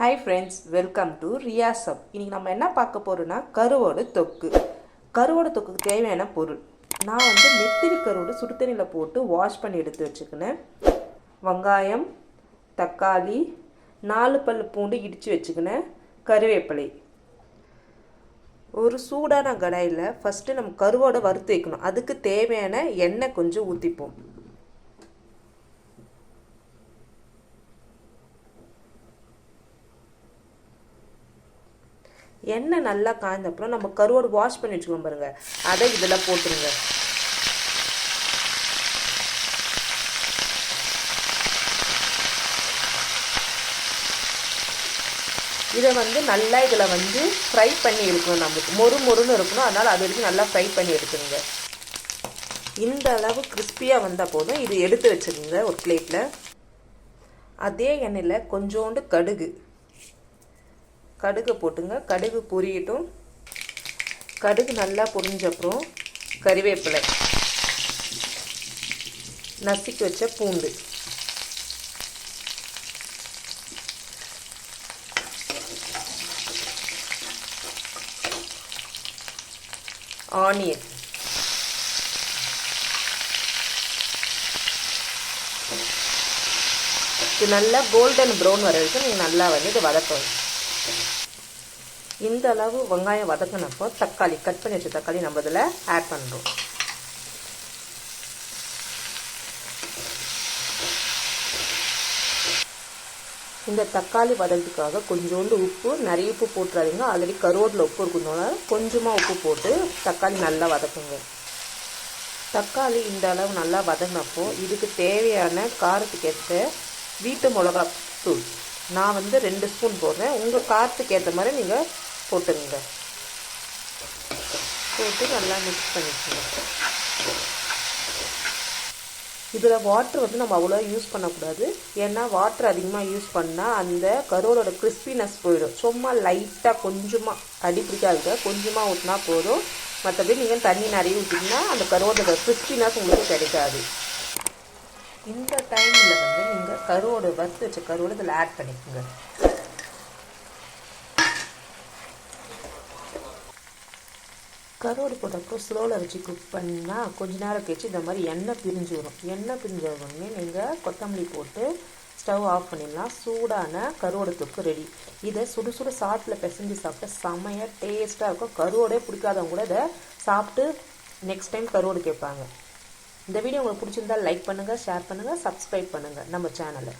Hi friends welcome to ரியாசப் இன்றைக்கி நம்ம என்ன பார்க்க போகிறோன்னா கருவோட தொக்கு. கருவோட தொக்குக்கு தேவையான பொருள். நான் வந்து நெத்திரி கருவோடு சுடுதண்ணியில் போட்டு வாஷ் பண்ணி எடுத்து வச்சுக்கினேன். வெங்காயம் தக்காளி நாலு பல் பூண்டு இடித்து வச்சுக்கினேன். கருவேப்பிலை. ஒரு சூடான கடாயில் ஃபஸ்ட்டு நம்ம கருவோட வறுத்து வைக்கணும். அதுக்கு தேவையான எண்ணெய் கொஞ்சம் ஊற்றிப்போம் எண்ணெய் நல்லா காய்ந்த அப்புறம் நம்ம கருவோடு வாஷ் பண்ணி வச்சுக்கோங்க பாருங்க. அதை இதில் போட்டுருங்க. இதை வந்து நல்லா இதில் வந்து ஃப்ரை பண்ணி எடுக்கணும் நம்மளுக்கு மொறு மொறுன்னு இருக்கணும். அதனால் அது வரைக்கும் நல்லா ஃப்ரை பண்ணி எடுத்துருங்க இந்த அளவு கிறிஸ்பியாக வந்தால் போதும். இது எடுத்து வச்சுருங்க ஒரு பிளேட்டில் அதே எண்ணெயில் கொஞ்சோண்டு கடுகு. கடுகு போட்டுங்க. கடுகு பொரியட்டும். கடுகு நல்லா பொரிஞ்ச அப்புறம் கறிவேப்பிலை. நசுக்கி வச்ச பூண்டு. ஆனியன். இது நல்லா கோல்டன் ப்ரௌன் வர வரைக்கும் நீங்கள் நல்லா வந்து இதை வதக்கணும். இந்த அளவு வெங்காயம் வதக்கினப்போ தக்காளி கட் பண்ணி வச்ச தக்காளி நம்ம இதில் ஆட் பண்ணுறோம் இந்த தக்காளி வதக்கிறதுக்காக கொஞ்சோண்டு உப்பு நிறைய உப்பு போட்டுறாதீங்க. ஆல்ரெடி கருவேட்டில் உப்பு இருக்கணும்னால கொஞ்சமாக உப்பு போட்டு தக்காளி நல்லா வதக்குங்க. தக்காளி இந்த அளவு நல்லா வதங்கினப்போ இதுக்கு தேவையான காரத்துக்கேற்ற வீட்டு மிளகா தூள் நான் வந்து ரெண்டு ஸ்பூன் போடுறேன். உங்கள் காரத்துக்கு ஏற்ற மாதிரி நீங்கள் போட்டுங்க போட்டு நல்லா மிக்ஸ் பண்ணிக்கோங்க. இதில் வாட்ரு வந்து நம்ம அவ்வளோ யூஸ் பண்ணக்கூடாது. ஏன்னா வாட்டர் அதிகமாக யூஸ் பண்ணால் அந்த கருவலோட கிறிஸ்பினஸ் போயிடும். சும்மா லைட்டாக கொஞ்சமாக அடி பிடிக்காதுங்க. கொஞ்சமாக ஊற்றினா போதும். மற்றபடி நீங்கள் தண்ணி நிறைய ஊற்றிங்கன்னா அந்த கருவோட கிறிஸ்பினஸ் உங்களுக்கு கிடைக்காது. இந்த டைமில் வந்து நீங்கள் கருவோட வறுத்து வச்ச கருவோட இதில் ஆட் பண்ணிக்கோங்க. கருவாடு போட்டப்போ ஸ்லோவில் வச்சு குக் பண்ணால் கொஞ்ச நேரம் கழிச்சு இந்த மாதிரி எண்ணெய் பிரிஞ்சு வரும். எண்ணெய் பிரிஞ்ச உடனே நீங்கள் கொத்தமல்லி போட்டு ஸ்டவ் ஆஃப் பண்ணிடலாம். சூடான கருவோட தொக்கு ரெடி இதை சுடு சுடு சாப்பில் பிசைஞ்சு சாப்பிட்டா செமையாக டேஸ்ட்டாக இருக்கும். கருவோடே பிடிக்காதவங்க கூட இதை சாப்பிட்டு நெக்ஸ்ட் டைம் கருவோடு கேட்பாங்க. இந்த வீடியோ உங்களுக்கு பிடிச்சிருந்தா லைக் பண்ணுங்கள் ஷேர் பண்ணுங்கள் சப்ஸ்கிரைப் பண்ணுங்கள் நம்ம சேனலை